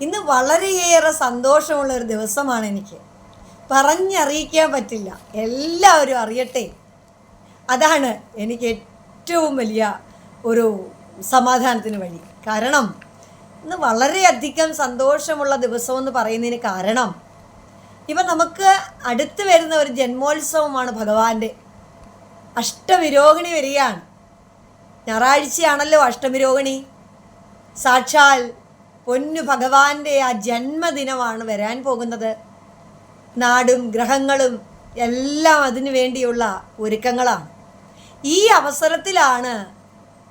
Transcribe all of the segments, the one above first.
ഇന്ന് വളരെയേറെ സന്തോഷമുള്ള ഒരു ദിവസമാണ് എനിക്ക്. പറഞ്ഞറിയിക്കാൻ പറ്റില്ല. എല്ലാവരും അറിയട്ടെ. അതാണ് എനിക്ക് ഏറ്റവും വലിയ ഒരു സമാധാനത്തിന് വഴി. കാരണം ഇന്ന് വളരെയധികം സന്തോഷമുള്ള ദിവസമെന്ന് പറയുന്നതിന് കാരണം ഇപ്പം നമുക്ക് അടുത്ത് വരുന്ന ഒരു ജന്മോത്സവമാണ് ഭഗവാന്റെ. അഷ്ടവിരോഹിണി വരികയാണ്. ഞായറാഴ്ചയാണല്ലോ അഷ്ടവിരോഹിണി. സാക്ഷാൽ പൊന്നു ഭഗവാന്റെ ആ ജന്മദിനമാണ് വരാൻ പോകുന്നത്. നാടും ഗ്രഹങ്ങളും എല്ലാം അതിനു വേണ്ടിയുള്ള ഒരുക്കങ്ങളാണ്. ഈ അവസരത്തിലാണ്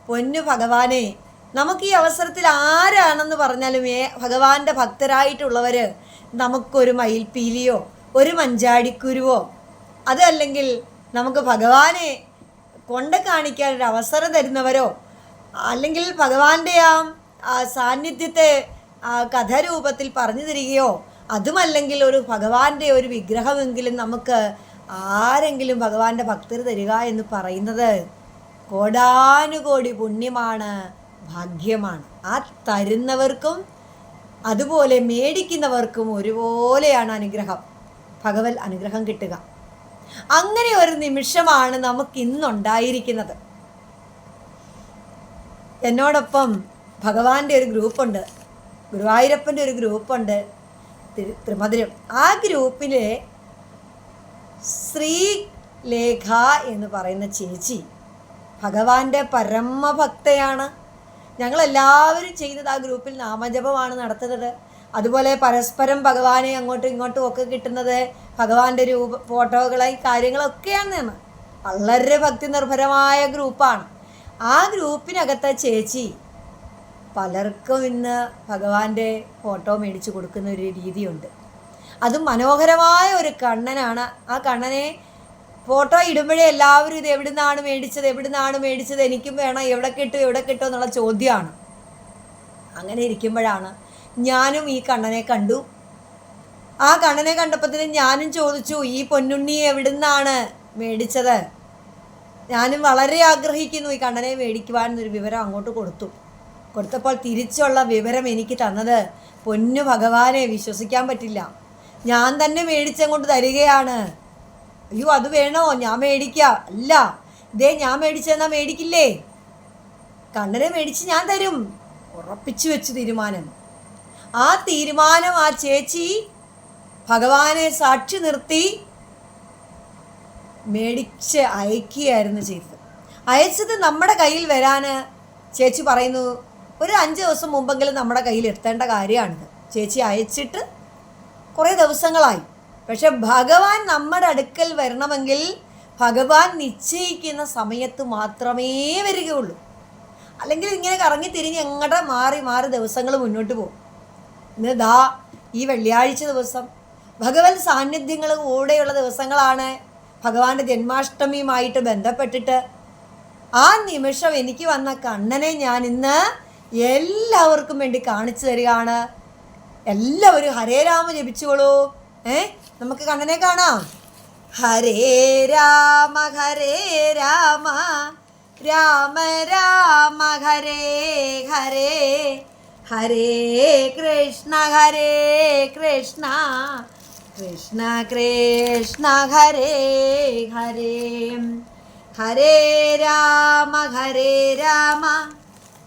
പൊന്നു ഭഗവാനെ നമുക്ക് ഈ അവസരത്തിൽ ആരാണെന്ന് പറഞ്ഞാലും ഏ ഭഗവാന്റെ ഭക്തരായിട്ടുള്ളവർ നമുക്കൊരു മയിൽപ്പീലിയോ ഒരു മഞ്ചാടിക്കുരുവോ അതല്ലെങ്കിൽ നമുക്ക് ഭഗവാനെ കൊണ്ട് കാണിക്കാൻ ഒരു അവസരം തരുന്നവരോ അല്ലെങ്കിൽ ഭഗവാന്റെ ആ സാന്നിധ്യത്തെ കഥാരൂപത്തിൽ പറഞ്ഞു തരികയോ അതുമല്ലെങ്കിൽ ഒരു ഭഗവാന്റെ ഒരു വിഗ്രഹമെങ്കിലും നമുക്ക് ആരെങ്കിലും ഭഗവാന്റെ ഭക്തർ തരിക എന്ന് പറയുന്നത് കോടാനുകോടി പുണ്യമാണ് ഭാഗ്യമാണ്. ആ തരുന്നവർക്കും അതുപോലെ മേടിക്കുന്നവർക്കും ഒരുപോലെയാണ് അനുഗ്രഹം. ഭഗവത് അനുഗ്രഹം കിട്ടുക. അങ്ങനെ ഒരു നിമിഷമാണ് നമുക്ക് ഇന്നുണ്ടായിരിക്കുന്നത് എന്നോടൊപ്പം ഭഗവാന്റെ ഒരു ഗ്രൂപ്പുണ്ട്. ഗുരുവായൂരപ്പന്റെ ഒരു ഗ്രൂപ്പുണ്ട്. തിരു- തിരുമധുരം ആ ഗ്രൂപ്പിലെ ശ്രീലേഖ എന്ന് പറയുന്ന ചേച്ചി ഭഗവാന്റെ പരമഭക്തയാണ്. ഞങ്ങളെല്ലാവരും ചെയ്യുന്നത് ആ ഗ്രൂപ്പിൽ നാമജപമാണ് നടത്തുന്നത്. അതുപോലെ പരസ്പരം ഭഗവാനെ അങ്ങോട്ടും ഇങ്ങോട്ടും ഒക്കെ കിട്ടുന്നത് ഭഗവാന്റെ രൂപ ഫോട്ടോകളെ കാര്യങ്ങളൊക്കെയാണ്. വളരെ ഭക്തി നിർഭരമായ ഗ്രൂപ്പാണ്. ആ ഗ്രൂപ്പിനകത്തെ ചേച്ചി പലർക്കും ഇന്ന് ഭഗവാന്റെ ഫോട്ടോ മേടിച്ചു കൊടുക്കുന്ന ഒരു രീതിയുണ്ട്. അതും മനോഹരമായ ഒരു കണ്ണനാണ്. ആ കണ്ണനെ ഫോട്ടോ ഇടുമ്പോഴേ എല്ലാവരും ഇത് എവിടുന്നാണ് മേടിച്ചത് എവിടുന്നാണ് മേടിച്ചത് എനിക്കും വേണം എവിടെ കിട്ടും എവിടെ കിട്ടും എന്നുള്ള ചോദ്യമാണ്. അങ്ങനെ ഇരിക്കുമ്പോഴാണ് ഞാനും ഈ കണ്ണനെ കണ്ടു. ആ കണ്ണനെ കണ്ടപ്പോഴത്തേനും ഞാനും ചോദിച്ചു ഈ പൊന്നുണ്ണി എവിടുന്നാണ് മേടിച്ചത്? ഞാനും വളരെ ആഗ്രഹിക്കുന്നു ഈ കണ്ണനെ മേടിക്കുവാൻ എന്നൊരു വിവരം അങ്ങോട്ട് കൊടുത്തു. കൊടുത്തപ്പോൾ തിരിച്ചുള്ള വിവരം എനിക്ക് തന്നത് പൊന്നു ഭഗവാനെ വിശ്വസിക്കാൻ പറ്റില്ല. ഞാൻ തന്നെ മേടിച്ചങ്ങോട്ട് തരികയാണ്. അയ്യോ അത് വേണോ? ഞാൻ മേടിക്കുക അല്ല. ഇതേ ഞാൻ മേടിച്ചെന്നാ മേടിക്കില്ലേ? കണ്ണനെ മേടിച്ച് ഞാൻ തരും. ഉറപ്പിച്ചു വെച്ചു തീരുമാനം. ആ തീരുമാനം ആ ചേച്ചി ഭഗവാനെ സാക്ഷി നിർത്തി മേടിച്ച് അയക്കുകയായിരുന്നു ചെയ്തത്. അയച്ചത് നമ്മുടെ കയ്യിൽ വരാൻ ചേച്ചി പറയുന്നു ഒരു അഞ്ച് ദിവസം മുമ്പെങ്കിലും നമ്മുടെ കയ്യിൽ എത്തേണ്ട കാര്യമാണിത്. ചേച്ചി അയച്ചിട്ട് കുറേ ദിവസങ്ങളായി. പക്ഷെ ഭഗവാൻ നമ്മുടെ അടുക്കൽ വരണമെങ്കിൽ ഭഗവാൻ നിശ്ചയിക്കുന്ന സമയത്ത് മാത്രമേ വരികയുള്ളൂ. അല്ലെങ്കിൽ ഇങ്ങനെ കറങ്ങി തിരിഞ്ഞ് എങ്ങടെ മാറി മാറി ദിവസങ്ങൾ മുന്നോട്ട് പോകും. ഇന്ന് ദാ ഈ വെള്ളിയാഴ്ച ദിവസം. ഭഗവത് സാന്നിധ്യങ്ങൾ കൂടെയുള്ള ദിവസങ്ങളാണ് ഭഗവാന്റെ ജന്മാഷ്ടമിയുമായിട്ട് ബന്ധപ്പെട്ടിട്ട് ആ നിമിഷം എനിക്ക് വന്ന കണ്ണനെ ഞാൻ ഇന്ന് എല്ലാവർക്കും വേണ്ടി കാണിച്ചു തരികയാണ്. എല്ലാവരും ഹരേ രാമ ജപിച്ചോളൂ ഏ? നമുക്ക് കണ്ണനെ കാണാം. ഹരേ രാമ ഹരേ രാമ. രാമ രാമ ഹരേ ഹരേ. ഹരേ കൃഷ്ണ ഹരേ കൃഷ്ണ. കൃഷ്ണ കൃഷ്ണ ഹരേ ഹരേ. ഹരേ രാമ ഹരേ രാമ.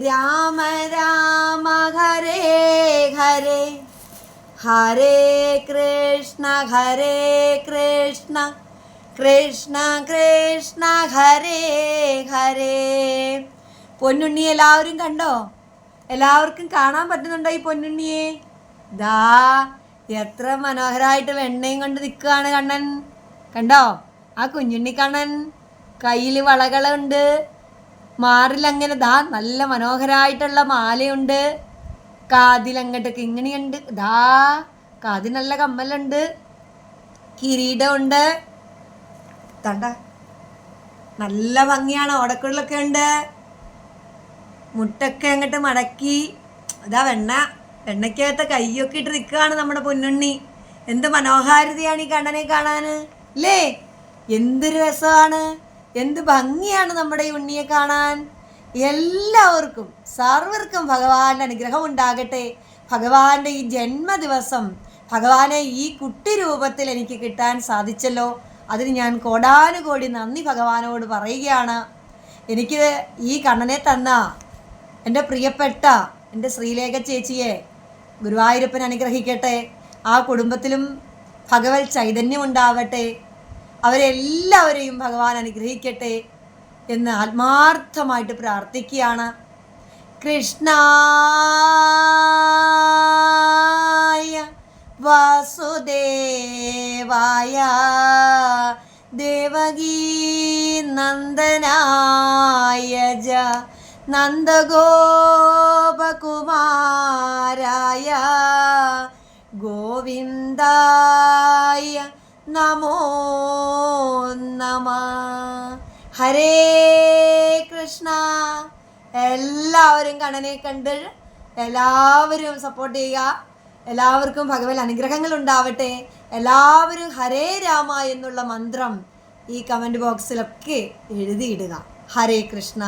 രാമ രാമ ഹരേ ഹരേ. ഹരേ കൃഷ്ണ ഹരേ കൃഷ്ണ. കൃഷ്ണ കൃഷ്ണ ഹരേ ഹരേ. പൊന്നുണ്ണി എല്ലാവരും കണ്ടോ? എല്ലാവർക്കും കാണാൻ പറ്റുന്നുണ്ടോ ഈ പൊന്നുണ്ണിയെ? ദാ എത്ര മനോഹരമായിട്ട് വെണ്ണയും കൊണ്ട് നിൽക്കുകയാണ് കണ്ണൻ. കണ്ടോ? ആ കുഞ്ഞുണ്ണി കണ്ണൻ കയ്യിൽ വളകളുണ്ട്. മാറിലങ്ങനെ ദാ നല്ല മനോഹരമായിട്ടുള്ള മാലയുണ്ട്. കാതിലങ്ങോട്ടൊക്കെ ഇങ്ങനെയുണ്ട്. ദാ കാതിൽ നല്ല കമ്മലുണ്ട്. കിരീടമുണ്ട്. തണ്ട. നല്ല ഭംഗിയാണ്. ഓടക്കുള്ളൊക്കെ ഉണ്ട്. മുട്ടൊക്കെ അങ്ങോട്ട് മടക്കി. അതാ വെണ്ണ. വെണ്ണയ്ക്കകത്ത് കൈയൊക്കെ ഇട്ട് നിൽക്കുകയാണ് നമ്മുടെ പൊന്നുണ്ണി. എന്ത് മനോഹാരിതയാണ് ഈ കണ്ണനെ കാണാൻ. അല്ലേ? എന്തൊരു രസമാണ്. എന്ത് ഭംഗിയാണ് നമ്മുടെ ഈ ഉണ്ണിയെ കാണാൻ. എല്ലാവർക്കും സർവർക്കും ഭഗവാന്റെ അനുഗ്രഹം ഉണ്ടാകട്ടെ. ഭഗവാന്റെ ഈ ജന്മദിവസം ഭഗവാനെ ഈ കുട്ടി രൂപത്തിൽ എനിക്ക് കിട്ടാൻ സാധിച്ചല്ലോ. അതിന് ഞാൻ കോടാനുകോടി നന്ദി ഭഗവാനോട് പറയുകയാണ്. എനിക്ക് ഈ കണ്ണനെ തന്ന എന്റെ പ്രിയപ്പെട്ട എന്റെ ശ്രീലേഖ ചേച്ചിയെ ഗുരുവായൂരപ്പൻ അനുഗ്രഹിക്കട്ടെ. ആ കുടുംബത്തിലും ഭഗവത് ചൈതന്യം ഉണ്ടാവട്ടെ. അവരെല്ലാവരെയും ഭഗവാൻ അനുഗ്രഹിക്കട്ടെ എന്ന് ആത്മാർത്ഥമായിട്ട് പ്രാർത്ഥിക്കുകയാണ്. കൃഷ്ണായ വാസുദേവായ ദേവകീ നന്ദനായ ജ നന്ദഗോപകുമാരായ ഗോവിന്ദായ നമോ നമ. ഹരേ കൃഷ്ണ. എല്ലാവരും കണനെ കണ്ട് എല്ലാവരും സപ്പോർട്ട് ചെയ്യുക. എല്ലാവർക്കും ഭഗവത് അനുഗ്രഹങ്ങൾ ഉണ്ടാവട്ടെ. എല്ലാവരും ഹരേ രാമ എന്നുള്ള മന്ത്രം ഈ കമന്റ് ബോക്സിലൊക്കെ എഴുതിയിടുക. ഹരേ കൃഷ്ണ.